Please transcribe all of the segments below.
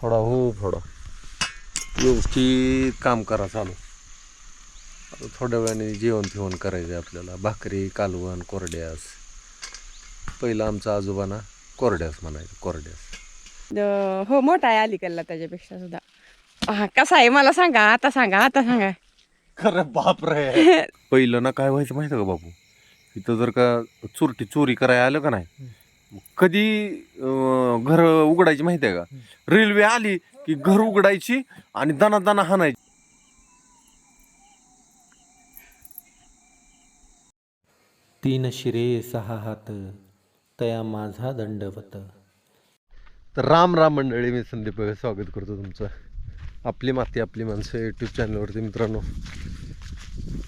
फोडा हो फोडा व्यवस्थित काम करा चालू. आता थोड्या वेळाने जेवण फिवण करायचं आहे आपल्याला. भाकरी कालवण कोरड्यास. पहिलं आमचं आजोबाना कोरड्यास म्हणायचं कोरड्यास. अं, हो मोठा आहे अलीकडला त्याच्यापेक्षा सुद्धा. हा कसा आहे मला सांगा आता सांगा आता सांगा. खरं बाप रे पहिलं ना काय व्हायचं माहिती का बापू? इथं जर का चोरटी चोरी करायला आलं का नाही कधी घर उघडायची माहिती आहे का? रेल्वे आली की घर उघडायची आणि दाना दाना हाणायची. तीन शिरे सहा हात तया माझा दंडवत. तर राम राम मंडळी मी संदीप स्वागत करतो तुमचं. आपली माती आपली माणसं यूट्यूब चॅनलवरती मित्रांनो.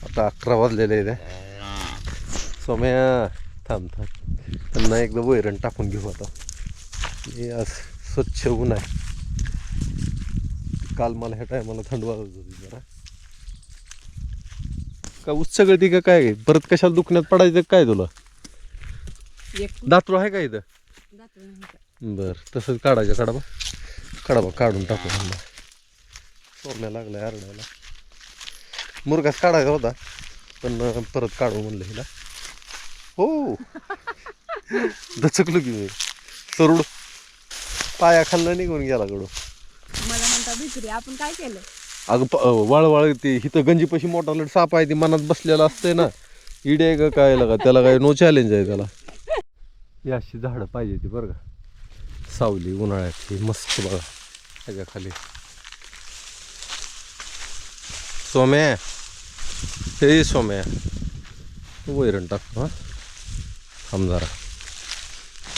आता अकरा वाजलेले आहे सोम्या थांब थांब. त्यांना एकदा वैरण टाकून घेऊ आता. हे आज स्वच्छ ऊन आहे. काल मला ह्या टायमाला थंड वाजत होती जरा. का उच्च गळती का काय? परत कशाला दुखण्यात पडायचं काय तुला? एक दातरू आहे का इथं? बर तसंच काढायचं काढा बा. काढा बा काढून टाकू. सोडल्या लागलाय आरडायला मुरगास काढायचा होता पण परत काढू म्हणलं हिला. हो. दचकलो की मी. सरुड. पाया खाल्ला निघून गेला कडू मला म्हणता भित्री आपण काय केलं? अगं वाळवाळ ते हिथं गंजीपाशी मोठा लट साप आहे ती मनात बसलेला असतंय ना. इडे का काय लगा त्याला काय नो चॅलेंज आहे त्याला. ही अशी झाडं पाहिजे ती बरं का. सावली उन्हाळ्यात ही मस्त बघा ह्याच्या खाली. सोम्या हे सोम्या. वैरण टाकतो हा. जरा.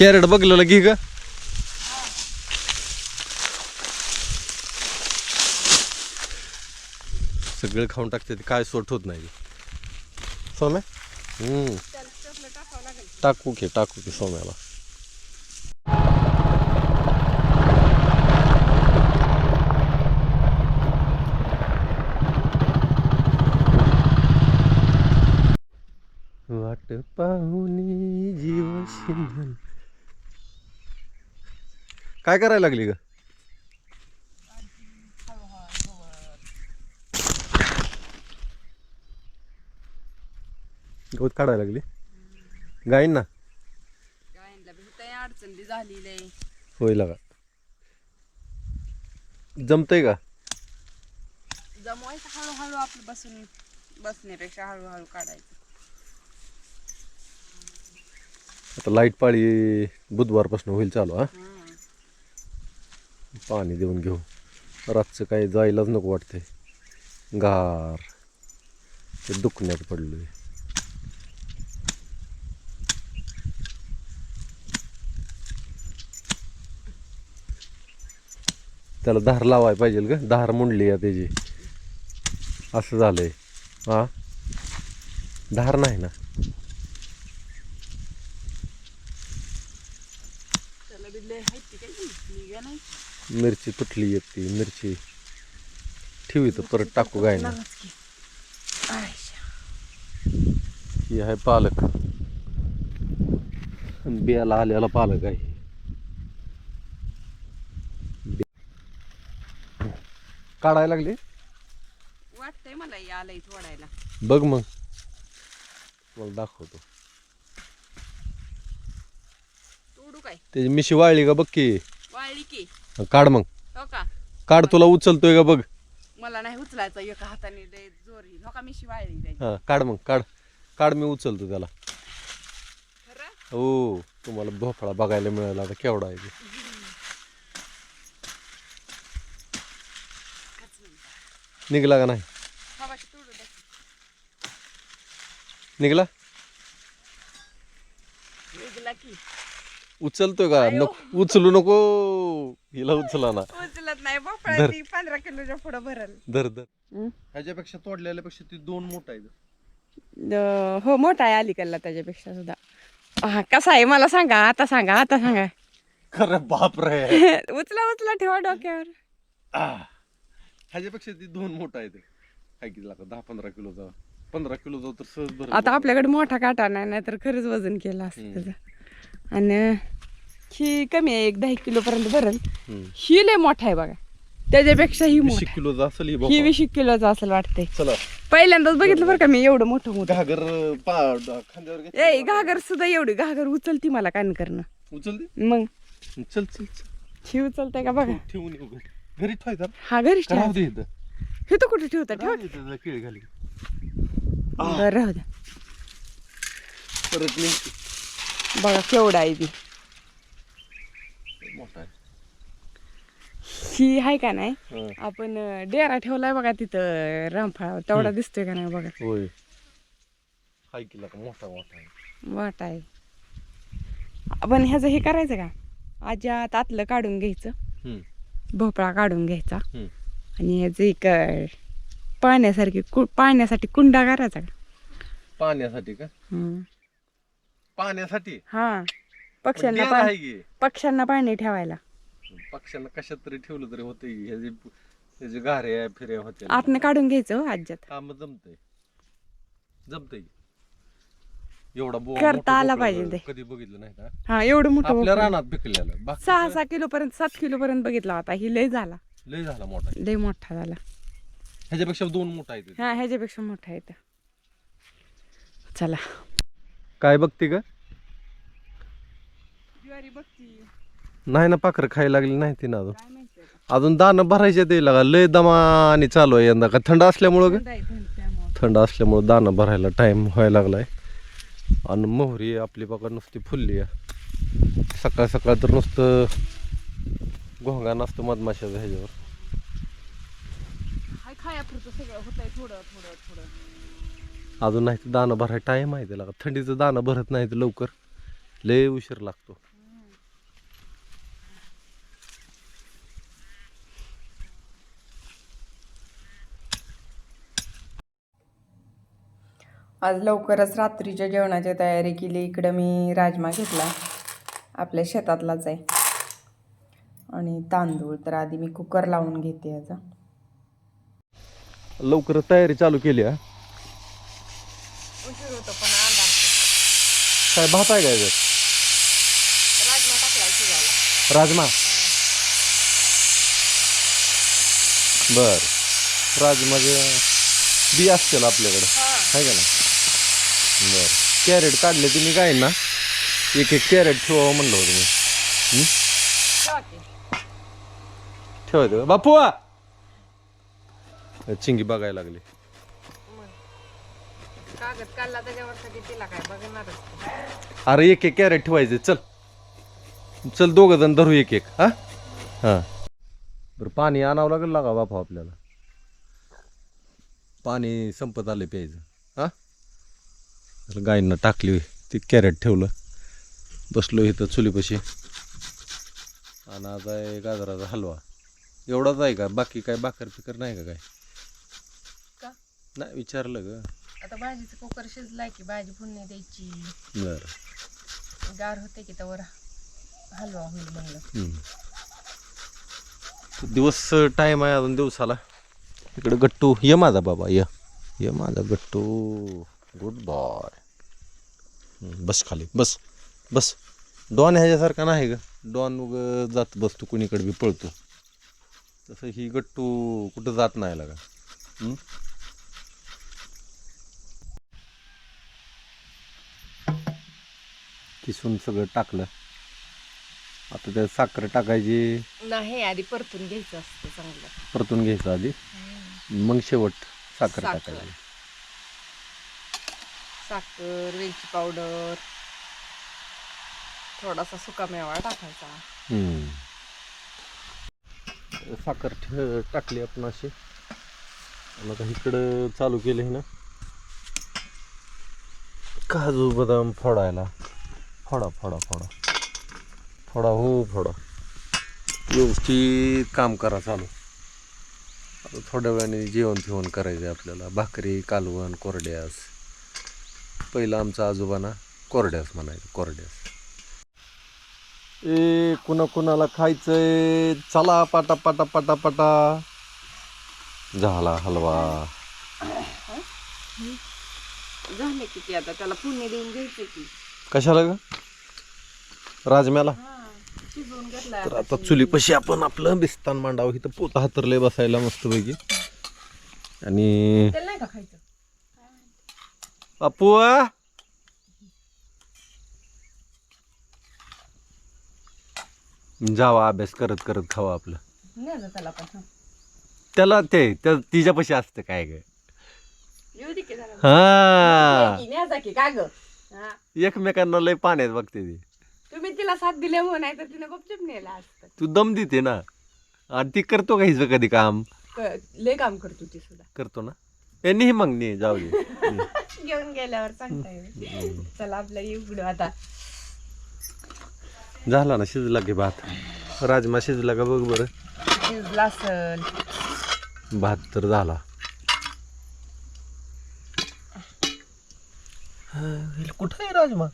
कॅरेट बघलेलं घे का? सगळं खाऊन टाकते ते काय सोट होत नाही. सोम्या? हम्म. टाकू की टाकू की सोम्याला. वाट पाहुनी जीव शिंदन काय करायला लागली ग? गवत काढायला लागली? गाईन ना गायनला भेटाय अडचण झालेली आहे होईल का जमतंय का? जमवायचं हळूहळू आपलं बसून बसण्यापेक्षा हळूहळू काढायचं. आता लाइट पाळी बुधवारपासून होईल चालू हा. पाणी देऊन घेऊ. रातचं काही जायलाच नको वाटते गार. ते दुखण्यात पडलोय. त्याला धार लावाय पाहिजे का धार मुंडली आहे त्याची. असं झालंय. हा? धार नाही ना त्याला बी लय हायती काय निघा नाही मिरची तुटली एक ती? मिरची. ठेवी तर परत टाकू गाय ना. ही आहे पालक. बियाला आलेला पालक आहे. काढायला लागली? वाटतंय मला यालंय थोडायला. बघ मग. मला दाखवतो. तोडू काय? त्याची मिशी वाळली का बघ की? वाळली की. काढ मग. हो का? काढ तुला उचलतोय का बघ. मला नाही उचलायचं एका हाताने लय जोर येईल हो का मी शिवाळली त्याची. हा काढ मग काढ. काढ मी उचलतो त्याला. खरं? हो तुम्हाला भोपळा बघायला मिळाला आता केवढा आहे ते. निघला का नाही? हवाशी तोडू दे. निघला? निघला की. उचलतोय का. नको उचलू नको. हिला उचला ना. उचलत नाही बापळा धर. ती पंधरा किलोच्या पुढं भरल. धर धर. ह्याच्यापेक्षा तोडलेल्यापेक्षा ती दोन मोठा आहे हो मोठा आहे अलीकडला त्याच्यापेक्षा सुद्धा. हा कसा आहे मला सांगा आता सांगा आता सांगा. खरं बाप रे. उचला उचला ठेवा डोक्यावर. ह्याच्यापेक्षा ती दोन मोठा आहे ते काय किती लागतं दहा पंधरा किलोचा पंधरा किलोचा तर सहज आता आपल्याकडे मोठा काटा नाही नाहीतर खरंच वजन केलं असतं. त्याचं. आणि ही कमी आहे एक दहा किलो पर्यंत भरल. ही लय मोठा आहे बघा. त्याच्यापेक्षा ही वीस मोठा. किलोचा असेल ही ही बाबा. वीस किलोचं असेल वाटतंय. चला. पहिल्यांदाच बघितलं बरं का मी एवढं मोठं मोठं. घागर पा खांद्यावर घे. ए घागर सुद्धा एवढी. घागर उचलती मला कान करणं. उचल दे मग. चल चल चल. ही उचलते का बघा. ठेवून येऊ घरी. घरी ठेवायचा हा घरीच राहू दे इथं. हे तर कुठे ठेवता? ठेवा. राहू दे इथं, केळी घाली. बरं राहू द्या. परत बघा केवढा आहे ती मोठा आहे. ही आहे का नाही? हा. आपण अं, डेरा ठेवलाय बघा तिथं रामफळावर. तेवढा दिसतोय का नाही बघा? होय. हाय किला का मोठा मोठा आहे. वाट आहे. आपण ह्याचं हे करायचं का? आज्यात आतलं काढून घ्यायचं. हम्म, भोपळा काढून घ्यायचा. हम्म. आणि ह्याचं एक अं, पाण्यासारखी कु पाण्यासाठी कुंडा करायचा का? पाण्यासाठी का? हम्म. पाण्यासाठी? हा. पक्ष्यांना आहे की. पक्ष्यांना पाणी ठेवायला. पक्ष्यांना कशात तरी ठेवलं तरी होते गारे फिर्या होते आतनं काढून घ्यायचं हो आज्यात. हा मग जमतंय जमतंय एवढा बो करता मोठं आला पाहिजे ते. कधी बघितलं नाही हा एवढं मोठं आपल्या. रानात पिकलेलं. बाकी सहा सहा किलो पर्यंत सात किलो पर्यंत बघितला होता. ही लय झाला. लय झाला मोठा. लय मोठा झाला. ह्याच्यापेक्षा दोन मोठा आहे. हा ह्याच्यापेक्षा मोठा आहे तो. चला. काय बघते का ज्वारी बघती. नाही ना पाखरं खायला लागली नाही ती ना अजून. काय माहिती अजून दाणं भरायचे ते लागा लय दमाने चालू आहे यंदा. का थंड असल्यामुळं ग? थंड असल्यामुळं दाणं भरायला टाइम व्हायला लागलाय. आणि मोहरी आपली बघा नुसती फुलली आहे. सकाळ सकाळ तर नुसतं घोंगा नसतं मधमाशाचं ह्याच्यावर. हाय खायापुरतं सगळं. होतंय थोडं थोडं थोडं. अजून नाही ते दाणं भरायला टाइम आहे त्याला. थंडीचं दाणं भरत नाही ते लवकर. लय उशीर लागतो. आज लवकरच रात्रीच्या जेवणाची तयारी केली. इकडं मी राजमा घेतला. आपल्या शेतातलाच आहे. आणि तांदूळ तर आधी मी कुकर लावून घेते याचा लवकर तयारी चालू केली हा? उशीर होतो पण काय भात आहे काय? राजमा शिजायला. राजमा? बर. राजमाचे बी असतील आपल्याकडे. आहे का ना बर. कॅरेट काढले तुम्ही काय ना एक एक कॅरेट ठेवावं म्हणलं होतं मी. ठेवायचं बापू! चिंगी बघायला लागली. कागद काढला त्याच्यावर तिला काय बघणारच अरे एक एक कॅरेट ठेवायचे. चल. चल दोघं जण धरू एक एक. हा? हा. बरं पाणी आणावं लागेल लागा बापा आपल्याला? पाणी संपत आले प्यायचं. हा? तर गायींना टाकली ती कॅरेट ठेवलं. बसलो इथं चुलीपाशी. आणि आज आहे गाजराचा हलवा. एवढाच आहे का? बाकी काय बाकर फिकर नाही का काय? का? नाही विचारलं ग. आता भाजीचं कुकर शिजलाय की भाजी फोडणी द्यायची. बरं. गार होते की त्यावर हलवा होईल म्हणलं. दिवस टाइम आहे अजून दिवसाला. इकडे गट्टू ये माझा बाबा ये. ये माझा गट्टू. गुड बॉय बस खाली बस बस. डॉन ह्याच्यासारखा नाही ग. डॉन उग जात बसतो कुणीकडे बी पळतो. तसं ही गट्टू कुठं जात नाही लागा? किसून सगळं टाकलं. आता त्यात साखर टाकायची. नाही आधी परतून घ्यायचं असतं चांगलं. परतून घ्यायचं आधी. मग शेवट साखर साखर. टाकायची. साखर वेलची पावडर थोडासा सुका मेवा टाकायचा. साखर ठे- टाकली आपण अशी. आणि आता इकडं चालू केले ना. काजू बदाम फोडायला. फोडा फोडा फोडा. फोडा हो फोडा. व्यवस्थित काम करा चालू. आता थोड्या वेळाने जेवण फिवण करायचं आहे आपल्याला. भाकरी कालवण कोरड्यास पहिलं आमचा आजोबाना कोरड्यास म्हणायचं कोरड्यास. ए कुणा कुणाला खायचंय? चला पाटा पाटा पाटा पाटा. झाला हलवा. झाले किती आता? त्याला पुण्य देऊन घ्यायचे की. कशाला ग? राजम्याला? तर आता चुलीपाशी आपण आपलं बिस्तान मांडावं. इथं पोत हातरले बसायला मस्तपैकी. आणि त्याला नाही का खायचं बापू जावा अभ्यास करत करत खावा आपलं. नाही त्याला पण हं. त्याला ते त्या तिच्यापाशी असतं काय ग? येऊ दे की जरा. हा. ये की, न्या जा की, काय ग? हा. एकमेकांना लय पाण्यात बघते ती. तुम्ही तिला साथ दिल्यामुळे नाही तर तिने गुपचूप नेला असतं. तू दम देते ना. आणि ती करतो का हिचं कधी काम? क- लय काम करतो ती सुद्धा. करतो ना. ए नाही मग नाही जाऊ दे. घेऊन गेल्यावर सांगता येईल. चला आपला उघडू आता. झाला ना शिजला की भात? राजमा शिजला का बघ बरं. शिजला असल. भात तर झाला. कुठं आहे राजमा?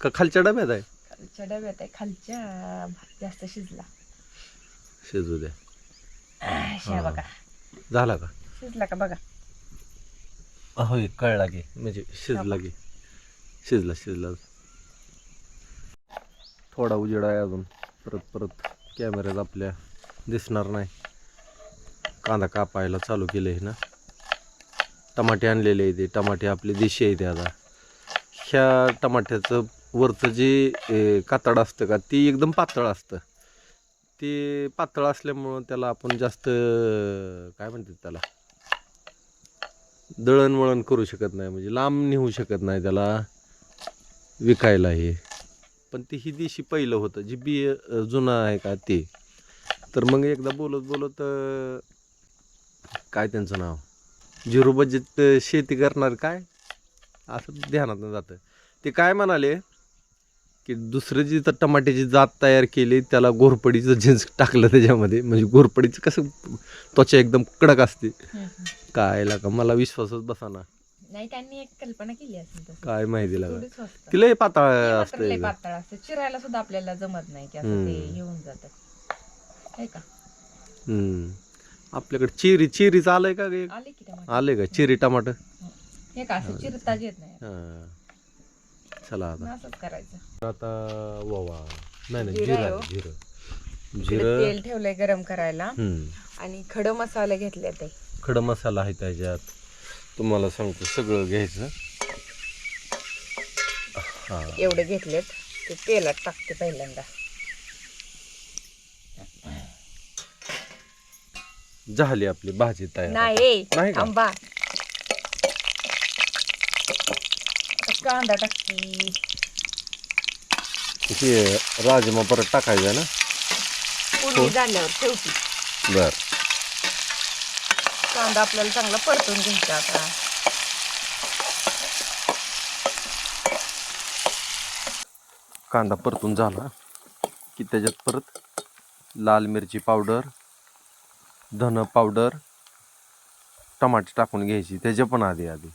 का खालच्या डब्यात आहे? खालच्या डब्यात आहे खालच्या भात जास्त शिजला. शिजू द्या. अशा बघा. झाला का? शिजला का बघा. होय कळला की म्हणजे शिजला की. शिजला शिजला. थोडा उजेड आहे अजून. परत परत कॅमेऱ्यात आपल्या दिसणार नाही. कांदा कापायला चालू केलं आहे ना. टमाटे आणलेले आहे ते. टमाटे आपले देशी आहे ते आता. ह्या टमाट्याचं वरचं जे कातड असतं का ती एकदम पातळ असतं. ते पातळ असल्यामुळं त्याला आपण जास्त काय म्हणतात त्याला? दळणवळण करू शकत नाही म्हणजे लांब नेऊ शकत नाही त्याला विकायला हे. पण ते ही दिवशी पहिलं होतं जी बी जुना जुनं आहे का ते. तर मग एकदा बोलत बोलत काय त्यांचं नाव? झिरो बजेट शेती करणार काय? असं ध्यानात जातं. ते काय म्हणाले? की दुसरं जी तर टमाट्याची जात तयार केली त्याला घोरपडीचं जिन्स टाकलं त्याच्यामध्ये. म्हणजे घोरपडीचं कसं त्वचा एकदम कडक असते. काय का मला विश्वासच बसाना. नाही त्यांनी एक कल्पना केली असेल काय माहिती लागा. थोडी स्वस्त. तिला पाताळ हे असतं. पातळ असतं. चिरायला सुद्धा आपल्याला जमत नाही की असं ते. येऊन जातं. का? हम्म. आपल्याकडे चिरी चिरीच आलंय का आले की चिरी टमाटर हे का असं चिरताच येत नाही. हा. चला आता. असंच करायचं. आता ववा. नाही नाही जिरं जिरं आहे आहे, हो. जिरं. इकडे जिरं तेल ठेवलंय गरम करायला. हम्म. आणि खडं मसाले घेतले ते. खडा मसाला आहे त्याच्यात. तुम्हाला सांगतो सगळं घ्यायचं. हा. एवढे घेतलेत. ते तेलात टाकते पहिल्यांदा. झाली आपली भाजी तयार. नाही नाही का? आंबा कांदा टाकती हे राजमा परत टाकायचा ना? पुढे झाल्यावर ठेवती. बर. कांदा आपल्याला चांगला परतून घ्यायचा आता. कांदा परतून झाला की त्याच्यात परत लाल मिरची पावडर धन पावडर टमाटे टाकून घ्यायची. त्याच्या पण आधी आधी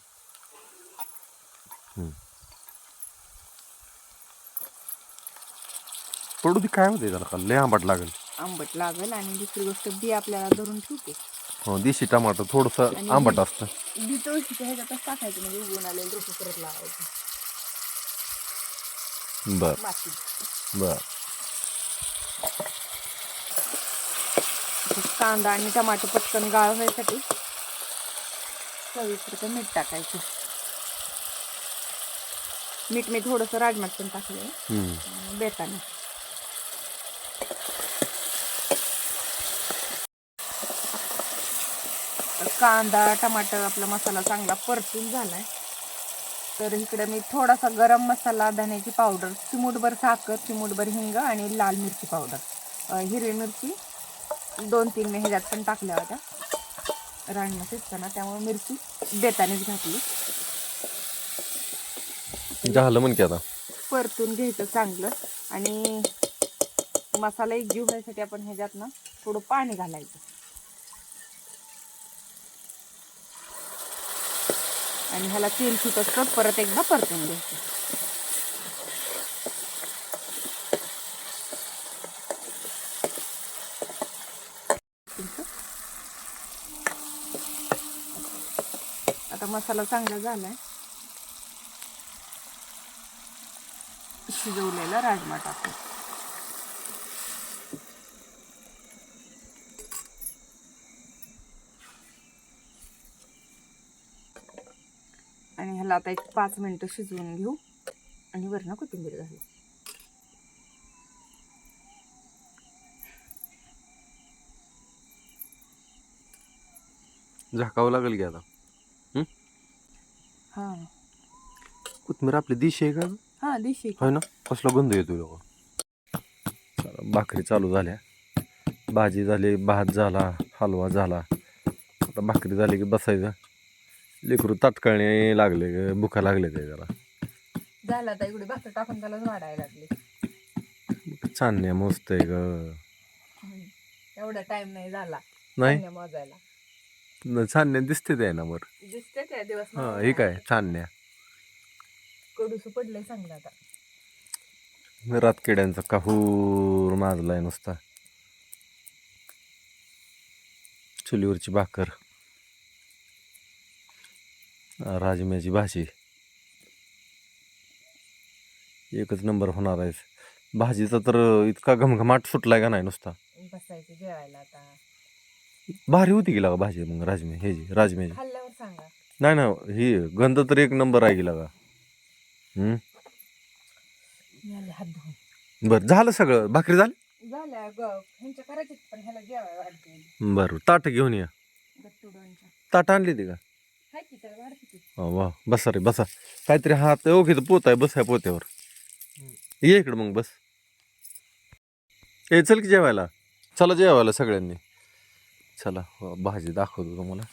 पडू दे काय होते त्याला? का लय आंबट लागेल. आंबट लागेल आणि दुसरी गोष्ट बी आपल्याला धरून ठेवते. हो देशी टमाटर थोडंसं आंबट असतं. बी तुळशीच्या ह्याच्यातच टाकायचं म्हणजे उगवून आलेलं रोपं परत लावायचं. बर. बर. कांदा आणि टमाटर पटकन गाळ व्हायसाठी चवीपुरतं मीठ टाकायचं. मीठ मी थोडंसं राजमात पण टाकलंय. हम्म. बेताने. कांदा टमाटर आपला मसाला चांगला परतून झालाय. तर इकडे मी थोडासा गरम मसाला धण्याची पावडर चिमूटभर साखर चिमूटभर हिंग आणि लाल मिरची पावडर. हिरवी मिरची दोन तीन मी ह्याच्यात पण टाकल्या होत्या. राजमा शिजताना त्यामुळे मिरची बेतानेच घातली. झालं म्हण की आता. परतून घ्यायचं चांगलं. आणि मसाला एकजीव होण्यासाठी आपण ह्याच्यात ना थोडं पाणी घालायचं. आणि ह्याला तेल सुटत परत एकदा परतून घ्यायचं. आता मसाला चांगला झालाय. शिजवलेला राजमा टाकू ह्याला आता एक पाच मिनटं शिजवून घेऊ. आणि वरनं कोथिंबीर घालू. झाकावं लागेल की आता? हां? कोथमीर आपली दिशी आहे का? हां दिशी होय ना? कसला गंध येतो लोक भाकरी चालू झाल्या. भाजी झाली भात झाला हलवा झाला. आता भाकरी झाली की बसायचं. लेकरू ताटकळणे लागले ग, भुका लागले ते जरा. झालं आता इकडे भाकर टाकून त्याला वाढायला लागले. चांदण्या मस्त आहे ग एवढा टाइम नाही झाला. नाही? धान्य मोजायला. न- चांदण्या दिसते ते ना बरं? दिसते त्या दिवस हा हे काय चांदण्या? कडूस पडलंय चांगलं आता. रातकिड्यांचा काहूर माजलाय नुसता. चुलीवरची भाकर. राजम्याची भाजी. एकच नंबर होणार आहे. भाजीचा तर इतका घमघमाट सुटलाय का नाही नुसता? बसायचं जेवायला आता. भारी होती गेला का भाजी मग राजमे हे जी राजम्याची खाल्ल्यावर सांगा. नाही ना ही गंध तर एक नंबर आहे गेला का हम्म? मी आले हात धुवून. बरं झालं सगळं. भाकरी झाली? झाल्या ग ह्यांच्या करायचे पण ह्याला जेवायला वाढते बरं ताट घेऊन या. ताट आणली ती का? वा. बसा रे बसा. काहीतरी हात ओके पोत आहे. बस आहे पोत्यावर. ये इकडं मग बस. ए चल की जेवायला. चला जेवायला सगळ्यांनी. चला भाजी दाखवतो तुम्हाला.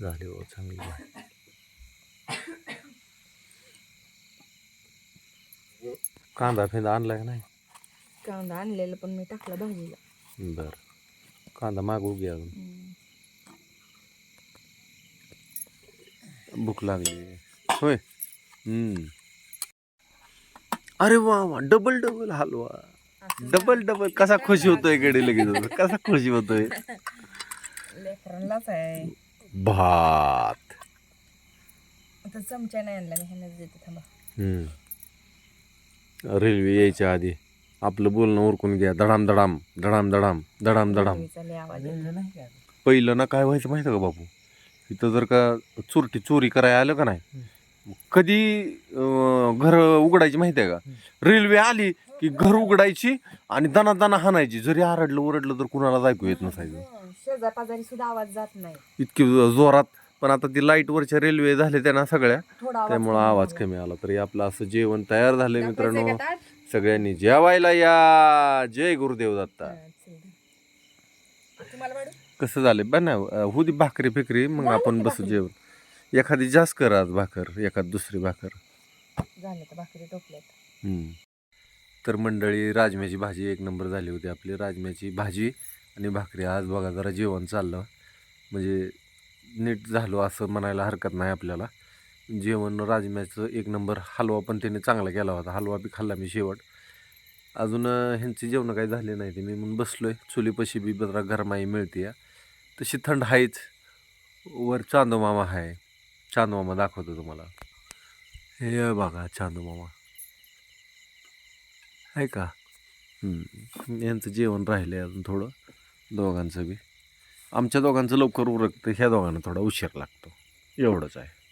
झाली चांगली कांदा फिंदा आणला का नाही? कांदा आणलेला पण मी टाकला भाजीला. बरं. कांदा मागवू घ्या अजून. भूक लागली. होय. हम्म. अरे वा वा. डबल डबल हलवा. डबल डबल कसा खुशी होतोयकडे लगेच कसा खुशी होतोय? आहे. भात. आता चमचा नाही आणला मी ह्यानंच देते थांबा. हम्म. रेल्वे यायच्या आधी आपलं बोलणं उरकून घ्या. दडाम दडाम दडाम दडाम दडाम दडाम रेल्वेचा लय आवाज येतो. पहिलं ना काय व्हायचं माहिती का बापू? इथं जर का चोरटी चोरी करायला आलं का नाही कधी घर उघडायची माहिती आहे का? रेल्वे आली की घर उघडायची आणि दाना दाना हाणायची. जरी आरडलं ओरडलं तर कुणालाच ऐकू येत नसायचं. शेजार पाजारी सुद्धा आवाज जात नाही. इतकी जोरात पण आता ती लाईटवरच्या रेल्वे झाले त्यांना सगळ्या त्यामुळं आवाज झाला. कमी आला. तरी आपलं असं जेवण तयार दाखवायचंय मित्रांनो? सगळ्यांनी जेवायला या. जय गुरुदेव दत्ता हं, चल दे. तुम्हाला वाढू कसं झालं बघ ना होती भाकरी फिकरी मग आपण बसू? जेवण. एखादी जास्त कर आज भाकर एखाद दुसरी भाकर. झालं तर भाकरी टोपल्यात हम्म. तर मंडळी राजम्याची भाजी एक नंबर झाली होती आपली. राजम्याची भाजी आणि भाकरी. आज बघा जरा जेवण चाललं. म्हणजे नीट झालो असं म्हणायला हरकत नाही आपल्याला. जेवण राजम्याचं एक नंबर हलवा पण त्याने चांगला केला होता. हलवा बी खाल्ला मी शेवट. अजून अं, ह्यांची जेवणं काही झाली नाही ते. मी म्हणून बसलो आहे चुलीपाशी बी जरा गरमाई मिळते या तशी थंड आहेच वर चांदोमामा आहे चांदो मामा दाखवतो तुम्हाला. हे बघा चांदो मामा. आहे का? यांचं जेवण राहिलं आहे अजून थोडं. दोघांचं बी. आमच्या दोघांचं लवकर उरकतं ह्या दोघांना थोडा उशीर लागतो. एवढंच आहे.